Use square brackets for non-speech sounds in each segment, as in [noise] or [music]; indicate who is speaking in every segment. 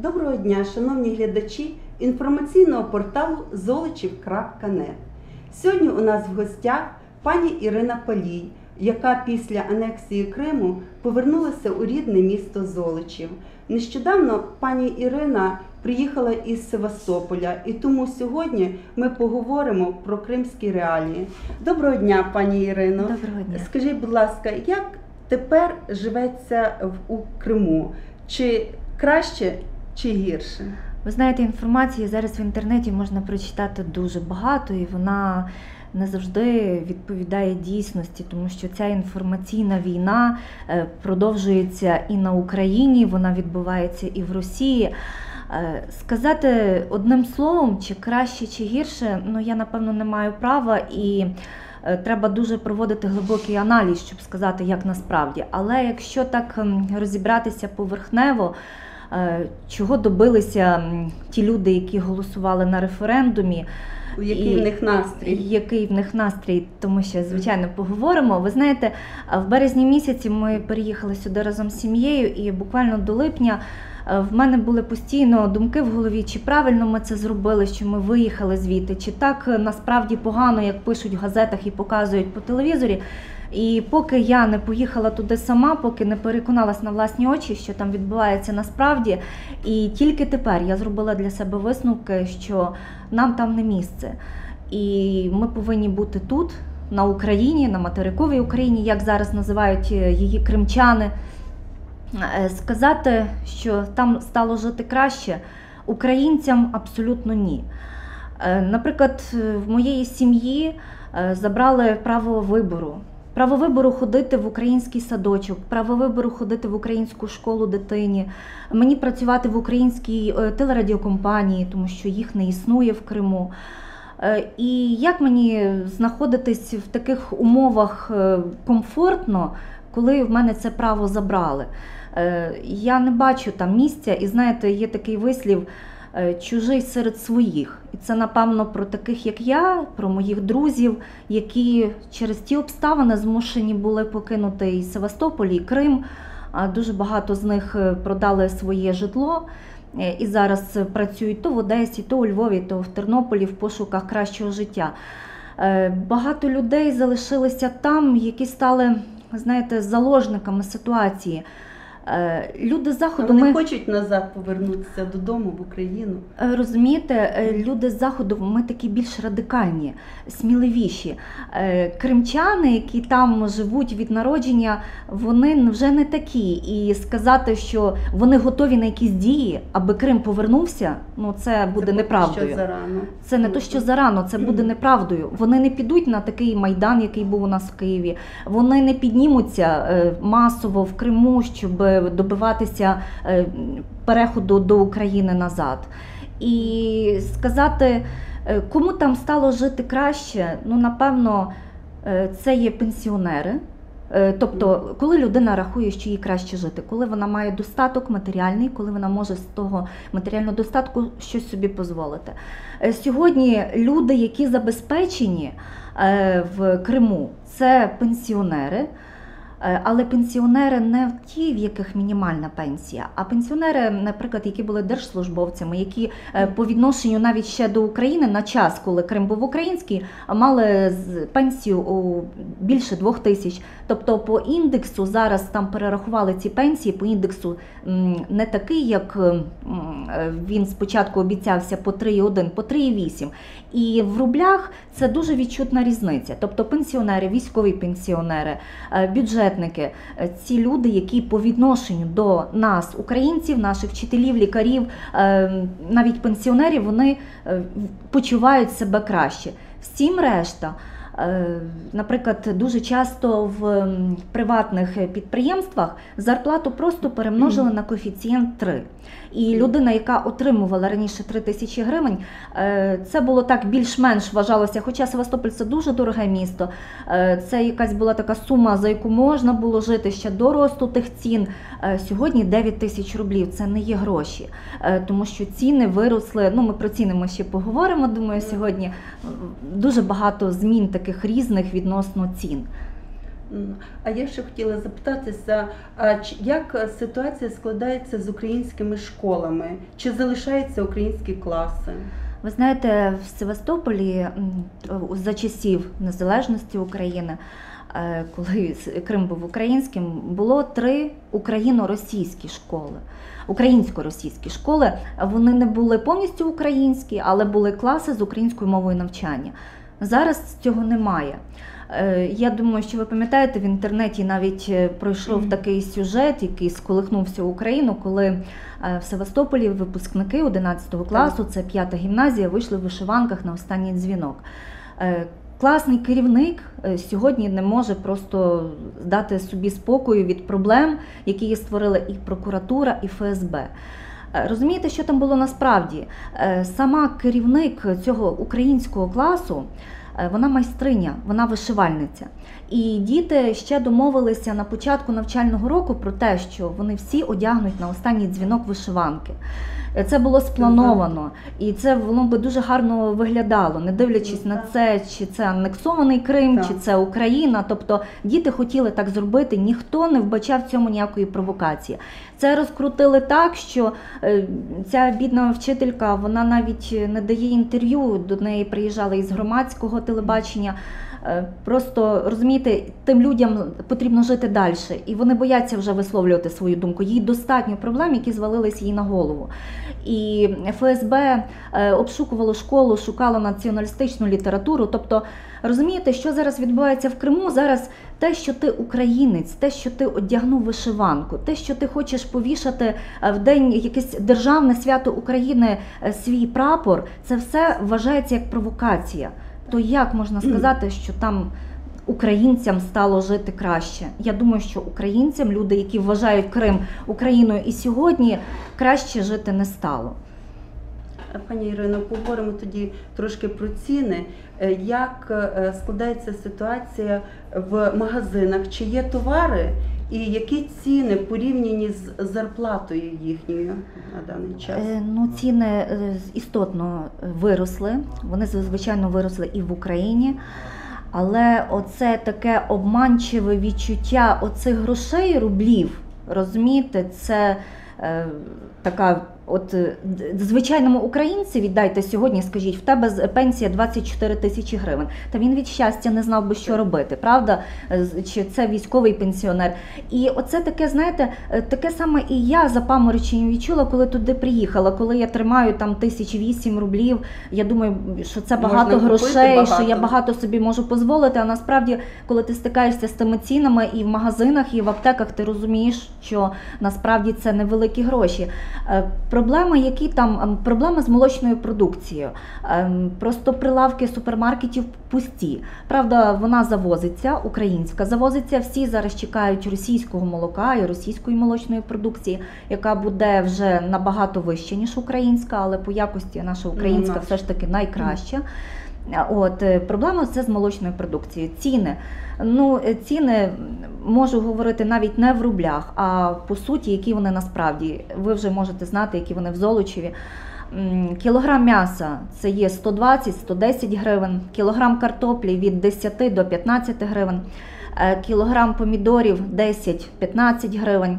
Speaker 1: Доброго дня, шановні глядачі інформаційного порталу золочів.нет. Сьогодні у нас в гостях пані Ірина Палій, яка після анексії Криму повернулася у рідне місто Золочів. Нещодавно пані Ірина приїхала із Севастополя, і тому сьогодні ми поговоримо про кримські реалії. Доброго дня, пані Ірино.
Speaker 2: Доброго дня.
Speaker 1: Скажіть, будь ласка, як тепер живеться в у Криму? Чи краще, чи гірше?
Speaker 2: Ви знаєте, інформації зараз в інтернеті можна прочитати дуже багато, і вона не завжди відповідає дійсності, тому що ця інформаційна війна е, продовжується і на Україні, вона відбувається і в Росії. Е, Сказати одним словом, чи краще, чи гірше, ну я напевно не маю права і. е, Треба дуже проводити глибокий аналіз, щоб сказати, як насправді. Але якщо так розібратися поверхнево, чого добилися ті люди, які голосували на референдумі,
Speaker 1: У який
Speaker 2: І-
Speaker 1: в них настрій?
Speaker 2: який в них настрій, тому що звичайно поговоримо. Ви знаєте, в березні місяці ми переїхали сюди разом з сім'єю, і буквально до липня е, в мене були постійно думки в голові, чи правильно ми це зробили, що ми виїхали звідти, чи так е, насправді погано, як пишуть в газетах і показують по телевізорі. І поки я не поїхала туди сама, поки не переконалась на власні очі, що там відбувається насправді, і тільки тепер я зробила для себе висновки, що нам там не місце. І ми повинні бути тут, на Україні, на материковій Україні, як зараз називають е, її кримчани. Е, Сказати, що там стало жити краще, українцям абсолютно ні. Е, Наприклад, в моєї сім'ї забрали право вибору. Право вибору ходити в український садочок, право вибору ходити в українську школу дитині, мені працювати в українській е, телерадіокомпанії, тому що їх не існує в Криму. Е, І як мені знаходитись в таких умовах е, комфортно, коли в мене це право забрали? Я не бачу там місця, і знаєте, є такий вислів чужий серед своїх. І це, напевно, про таких, як я, про моїх друзів, які через ті обставини змушені були покинути і Севастополь, і Крим. А Дуже багато з них е, продали своє житло. Е, І зараз е, працюють то в Одесі, то у Львові, то в Тернополі в пошуках кращого життя. Е, Багато людей залишилися там, які стали, знаєте, заложниками ситуації. Е, Люди з заходу
Speaker 1: Вони
Speaker 2: ми
Speaker 1: хочуть назад повернутися додому в Україну.
Speaker 2: Е, Розумієте, е, люди з заходу ми такі більш радикальні, сміливіші. Кримчани, які там живуть від народження, вони вже не такі. І сказати, що вони готові на якісь дії, аби Крим повернувся, ну це буде
Speaker 1: Це
Speaker 2: неправдою.
Speaker 1: Що зарано.
Speaker 2: Це не то, що зарано, це буде неправдою. Вони не підуть на такий майдан, який був у нас в Києві. Вони не піднімуться масово в Криму, щоб добиватися е, переходу до України назад. І сказати, е, кому там стало жити краще, ну напевно, е, це є пенсіонери. Тобто, коли людина рахує, що їй краще жити, коли вона має достаток матеріальний, коли вона може з того матеріального достатку щось собі дозволити. Сьогодні люди, які забезпечені в Криму, це пенсіонери. Е, Але пенсіонери не ті, в яких мінімальна пенсія, а пенсіонери, наприклад, які були держслужбовцями, які е, по відношенню навіть ще до України на час, коли Крим був український, мали пенсію у більше двох тисяч. Тобто по індексу зараз там перерахували ці пенсії по індексу не такий, як е, він спочатку обіцявся по 3,1, по 3,8. І в рублях це дуже відчутна різниця. Тобто пенсіонери, військові пенсіонери, е, бюджетники, е, ці люди, які по відношенню до нас, українців, наших вчителів, лікарів, е, навіть пенсіонерів, вони е, почувають себе краще. Всім решта. Е, Наприклад, дуже часто в приватних підприємствах зарплату просто перемножили на коефіцієнт 3. І людина, яка отримувала раніше 3 тисячі гривень, е, це було так більш-менш вважалося. Хоча Севастополь це дуже дороге місто. е, Це якась була така сума, за яку можна було жити ще до росту тих цін. Сьогодні 9 тисяч рублів це не є гроші, тому що ціни виросли. Ну, ми про ціни ми ще поговоримо. Думаю, сьогодні дуже багато змін таких різних відносно цін.
Speaker 1: А я ще хотіла запитатися, а як ситуація складається з українськими школами? Чи залишаються українські класи?
Speaker 2: Ви знаєте, в Севастополі за часів незалежності України, е, коли Крим був українським, було три україно-російські школи. Українсько-російські школи вони не були повністю українські, але були класи з українською мовою навчання. Зараз цього немає. Е, Я думаю, що ви пам'ятаєте, в інтернеті навіть е, пройшов такий сюжет, який сколихнув всю Україну, коли е, в Севастополі випускники 11 класу, це п'ята гімназія, вийшли в вишиванках на останній дзвінок. Класний керівник сьогодні не може просто дати собі спокою від проблем, які її створили і прокуратура, і ФСБ. Е, Розумієте, що там було насправді? Е, Сама керівник цього українського класу, е, вона майстриня, вона вишивальниця. І діти ще домовилися на початку навчального року про те, що вони всі одягнуть на останній дзвінок вишиванки. Це було сплановано, і це воно би дуже гарно виглядало, не дивлячись на це, чи це анексований Крим,
Speaker 1: Так.
Speaker 2: чи це Україна. Тобто діти хотіли так зробити, ніхто не вбачав в цьому ніякої провокації. Це розкрутили так, що е, ця бідна вчителька вона навіть не дає інтерв'ю. До неї приїжджали із громадського телебачення. Е, Просто розумієте, тим людям потрібно жити далі, і вони бояться вже висловлювати свою думку. Їй достатньо проблем, які звалились їй на голову. І ФСБ е, обшукувало школу, шукало націоналістичну літературу. Тобто, розумієте, що зараз відбувається в Криму? Зараз те, що ти українець, те, що ти одягнув вишиванку, те, що ти хочеш повішати е, в день якесь державне свято України свій прапор, це все вважається як провокація. То як можна сказати, що там українцям стало жити краще? Я думаю, що українцям, люди, які вважають Крим Україною і сьогодні, краще жити не стало.
Speaker 1: Пані Ірино, поговоримо тоді трошки про ціни. Е, Як е, складається ситуація в магазинах? Чи є товари і які ціни порівняні з зарплатою їхньою на даний час?
Speaker 2: Е, Ну, ціни е, істотно виросли. Вони звичайно виросли і в Україні. Але оце таке обманчиве відчуття оцих грошей рублів, розумієте, це е, така. От е, звичайному українці віддайте сьогодні, скажіть, в тебе пенсія 24 тисячі гривень. Та він від щастя не знав би, що робити, правда? Е, Чи це військовий пенсіонер? І оце таке, знаєте, е, таке саме і я за запаморочення відчула, коли туди приїхала. Коли я тримаю там тисяч вісім рублів, я думаю, що це багато
Speaker 1: купити
Speaker 2: грошей, що я
Speaker 1: багато.
Speaker 2: багато собі можу дозволити. А насправді, коли ти стикаєшся з тими цінами і в магазинах, і в аптеках, ти розумієш, що насправді це невеликі гроші. Проблеми, які там ем, проблеми з молочною продукцією. Ем, Просто прилавки супермаркетів пусті. Правда, вона завозиться, українська завозиться. Всі зараз чекають російського молока і російської молочної продукції, яка буде вже набагато вища, ніж українська, але по якості наша українська все ж таки найкраща. От е, проблема це з молочною продукцією. Ціни. Ну, е, ціни можу говорити навіть не в рублях, а по суті, які вони насправді. Ви вже можете знати, які вони в Золочеві. Кілограм м'яса це є 120-110 гривень, кілограм картоплі від 10 до 15 гривень, е, кілограм помідорів 10-15 гривень.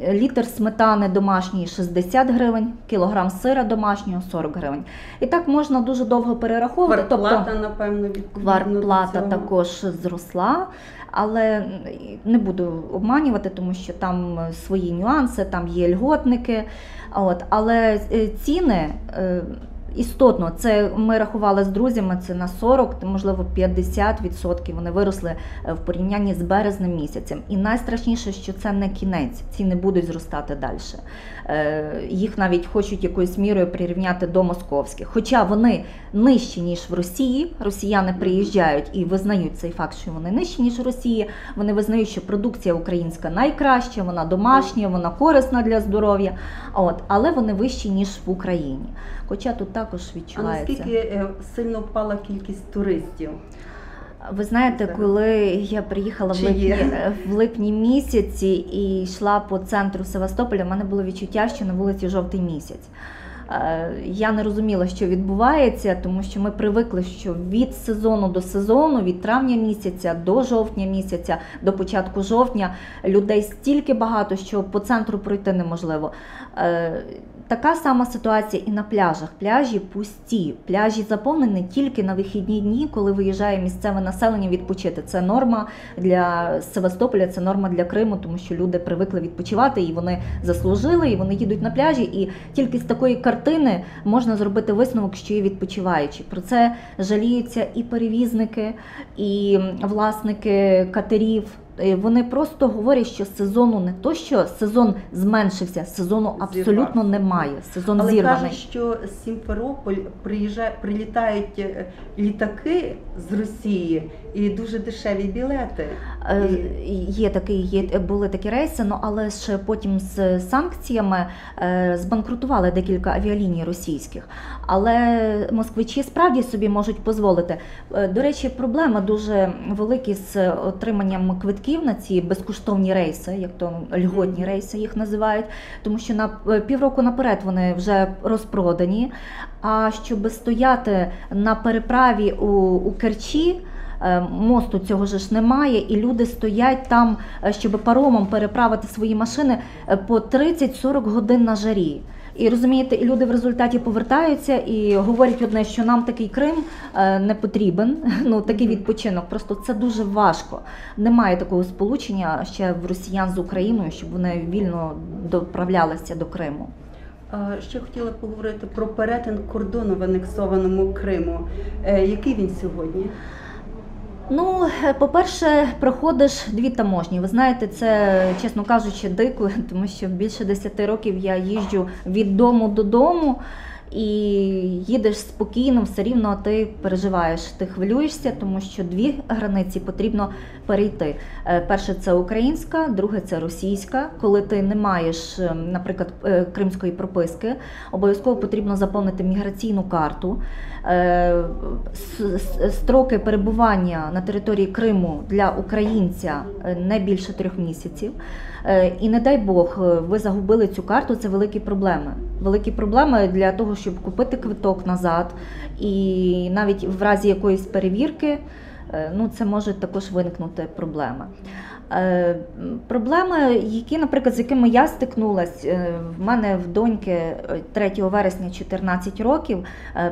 Speaker 2: Літр сметани домашньої 60 гривень, кілограм сира домашнього 40 гривень. І так можна дуже довго перераховувати.
Speaker 1: Тобто напевно,
Speaker 2: кварплата
Speaker 1: цього.
Speaker 2: також зросла, але не буду обманювати, тому що там свої нюанси, там є льготники. От, але е, ціни е, істотно, це ми рахували з друзями, це на 40, можливо, 50% вони виросли е, в порівнянні з березнем місяцем. І найстрашніше, що це не кінець, ціни будуть зростати далі. Е, Їх навіть хочуть якоюсь мірою прирівняти до московських. Хоча вони нижчі, ніж в Росії. Росіяни приїжджають і визнають цей факт, що вони нижчі, ніж в Росії. Вони визнають, що продукція українська найкраща, вона домашня, вона корисна для здоров'я. От, але вони вищі, ніж в Україні. Хоча тут також
Speaker 1: А наскільки е, сильно впала кількість туристів?
Speaker 2: Ви знаєте, коли я приїхала в липні, в липні місяці і йшла по центру Севастополя, в мене було відчуття, що на вулиці жовтий місяць. Е, Я не розуміла, що відбувається, тому що ми привикли, що від сезону до сезону, від травня місяця до жовтня місяця, до початку жовтня людей стільки багато, що по центру пройти неможливо. Е, Така сама ситуація і на пляжах. Пляжі пусті. Пляжі заповнені тільки на вихідні дні, коли виїжджає місцеве населення відпочити. Це норма для Севастополя, це норма для Криму, тому що люди привикли відпочивати і вони заслужили, і вони їдуть на пляжі. І тільки з такої картини можна зробити висновок, що є відпочиваючі. Про це жаліються і перевізники, і власники катерів. Е, Вони просто говорять, що сезону не то, що сезон зменшився, сезону абсолютно немає. Сезон
Speaker 1: Але
Speaker 2: зірваний.
Speaker 1: кажуть, що з Сімферополь приїжджає, прилітають е, літаки з Росії і дуже дешеві білети.
Speaker 2: Е, Є такі, є були такі рейси, ну але ж потім з санкціями збанкрутували декілька авіаліній російських. Але москвичі справді собі можуть дозволити. До речі, проблема дуже великі з отриманням квитків на ці безкоштовні рейси, як то льготні рейси їх називають, тому що на е, півроку наперед вони вже розпродані. А щоб стояти на переправі у, у Керчі. Е, Мосту цього ж немає, і люди стоять там, е, щоб паромом переправити свої машини по 30-40 годин на жарі. І розумієте, і люди в результаті повертаються і говорять одне, що нам такий Крим е, не потрібен. [laughs] Ну такий відпочинок. Просто це дуже важко. Немає такого сполучення ще в росіян з Україною, щоб вони вільно доправлялися до Криму.
Speaker 1: Ще хотіла поговорити про перетин кордону в анексованому Криму. Е, Який він сьогодні?
Speaker 2: Ну, е, по-перше, проходиш дві таможні. Ви знаєте, це, чесно кажучи, дико, [laughs] тому що більше 10 років я їжджу від дому додому. І їдеш спокійно, все рівно ти переживаєш, ти хвилюєшся, тому що дві границі потрібно перейти. Е, Перше це українська, друге це російська. Коли ти не маєш, е, наприклад, е, кримської прописки, обов'язково потрібно заповнити міграційну карту. Строки перебування на території Криму для українця не більше трьох місяців. І не дай Бог, ви загубили цю карту, це великі проблеми. Великі проблеми для того, щоб купити квиток назад, і навіть в разі якоїсь перевірки, е, ну це може також виникнути проблеми. Е, Проблеми, які, наприклад, з якими я стикнулась, е, в мене в доньки е, 3 вересня 14 років,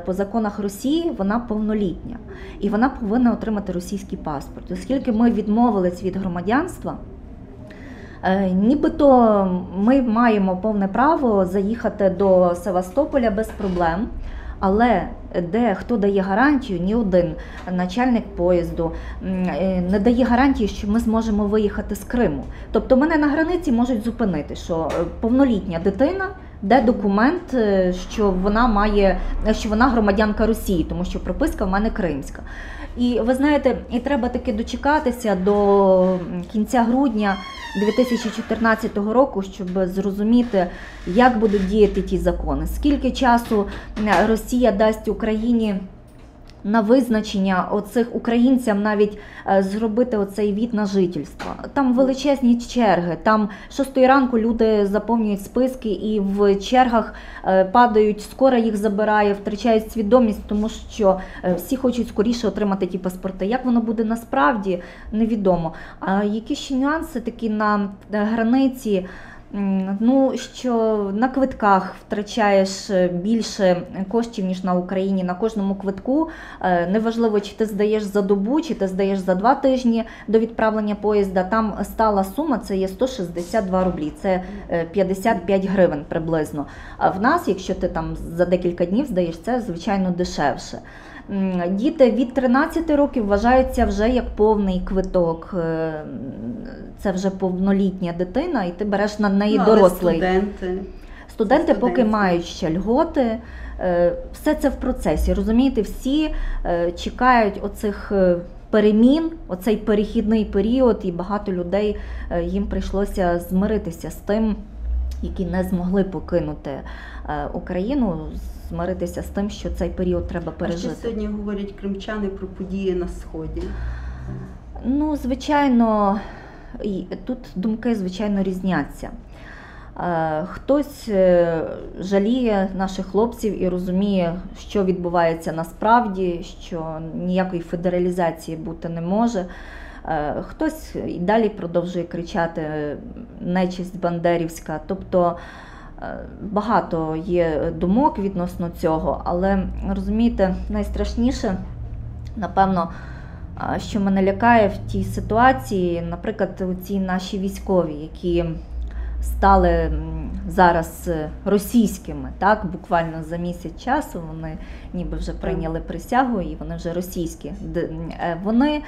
Speaker 2: по законах Росії вона повнолітня і вона повинна отримати російський паспорт. Оскільки ми відмовились від громадянства, Нібито ми маємо повне право заїхати до Севастополя без проблем. Але де хто дає гарантію, ні один начальник поїзду е, не дає гарантії, що ми зможемо виїхати з Криму. Тобто мене на границі можуть зупинити, що е, повнолітня дитина, де документ, е, що вона має, що вона громадянка Росії, тому що прописка в мене кримська. І ви знаєте, і треба таки дочекатися до кінця грудня 2014 року, щоб зрозуміти, як будуть діяти ті закони, скільки часу е, Росія дасть Україні. На визначення оцих українцям навіть е, зробити оцей від на жительство. Там величезні черги. Там шостої ранку люди заповнюють списки і в чергах е, падають, скоро їх забирає, втрачають свідомість, тому що е, всі хочуть скоріше отримати ті паспорти. Як воно буде насправді, невідомо. А які ще нюанси такі на границі? Ну, що на квитках втрачаєш е, більше коштів, ніж на Україні. На кожному квитку Е, неважливо, чи ти здаєш за добу, чи ти здаєш за два тижні до відправлення поїзда. Там стала сума це є 162 рублі, це е, 55 гривень приблизно. А в нас, якщо ти там за декілька днів здаєш, це звичайно дешевше. Діти від 13 років вважаються вже як повний квиток. Е, Це вже повнолітня дитина, і ти береш на неї
Speaker 1: Ну,
Speaker 2: дорослий.
Speaker 1: студенти.
Speaker 2: Студенти поки мають ще льготи. Е, Все це в процесі. Розумієте, всі е, чекають оцих перемін, оцей перехідний період, і багато людей їм прийшлося змиритися з тим, які не змогли покинути е, Україну, змиритися з тим, що цей період треба
Speaker 1: А що
Speaker 2: пережити.
Speaker 1: сьогодні говорять кримчани про події на сході?
Speaker 2: Ну, звичайно, тут думки, звичайно, різняться. Е, Хтось е, жаліє наших хлопців і розуміє, що відбувається насправді, що ніякої федералізації бути не може. Е, Хтось і далі продовжує кричати е, нечисть бандерівська. Тобто е, багато є думок відносно цього, але розумієте, найстрашніше, напевно, що мене лякає в тій ситуації, наприклад, ці наші військові, які стали зараз е, російськими, так, буквально за місяць часу вони ніби вже прийняли присягу і вони вже російські. Е, Вони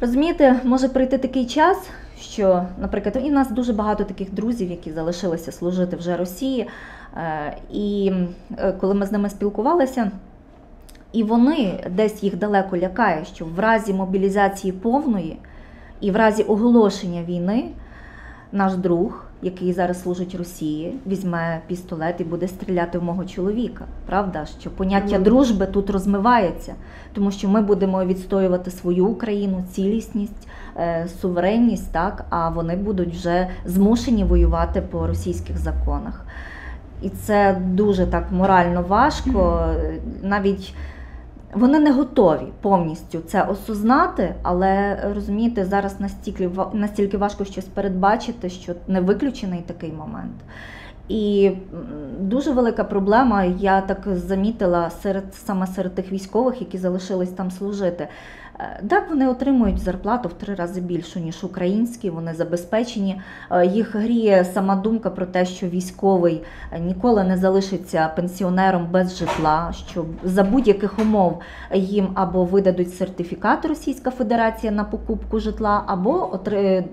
Speaker 2: розумієте, може прийти такий час, що, наприклад, і в нас дуже багато таких друзів, які залишилися служити вже Росії. Е, І е, коли ми з ними спілкувалися, і вони десь їх далеко лякає, що в разі мобілізації повної і в разі оголошення війни наш друг, який зараз служить Росії, візьме пістолет і буде стріляти в мого чоловіка. Правда, що поняття
Speaker 1: Мгм.
Speaker 2: дружби тут розмивається, тому що ми будемо відстоювати свою Україну, цілісність, е, суверенність, так а вони будуть вже змушені воювати по російських законах. І це дуже так морально важко. Навіть вони не готові повністю це осознати, але розумієте, зараз настільки настільки важко щось передбачити, що не виключений такий момент. І дуже велика проблема, я так замітила серед саме серед тих військових, які залишились там служити. Е, Так, вони отримують зарплату в три рази більшу, ніж українські, вони забезпечені. Е, Їх гріє сама думка про те, що військовий е, ніколи не залишиться пенсіонером без житла, що за будь-яких умов їм або видадуть сертифікат Російська Федерація на покупку житла, або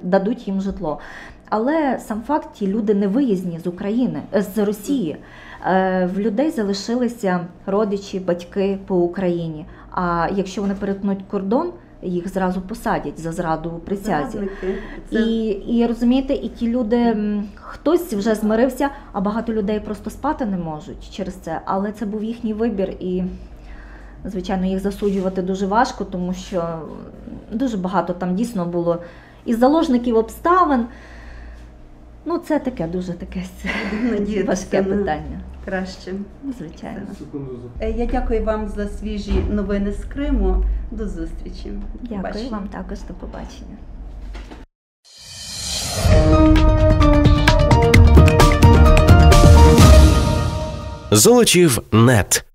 Speaker 2: дадуть їм житло. Але сам факт, ті люди не виїзні з України, з Росії. В людей залишилися родичі, батьки по Україні. А якщо вони перетнуть кордон, їх зразу посадять за зраду присязі.
Speaker 1: Це
Speaker 2: І, і розумієте, і ті люди, хтось вже змирився, а багато людей просто спати не можуть через це. Але це був їхній вибір, і звичайно їх засуджувати дуже важко, тому що дуже багато там дійсно було і заложників обставин. Ну, це таке дуже таке
Speaker 1: надіятися
Speaker 2: важке
Speaker 1: на
Speaker 2: питання.
Speaker 1: Краще.
Speaker 2: Звичайно.
Speaker 1: Е, Я дякую вам за свіжі новини з Криму. До зустрічі. До
Speaker 2: Дякую
Speaker 1: побачення.
Speaker 2: вам також до побачення.
Speaker 3: Золочів нет.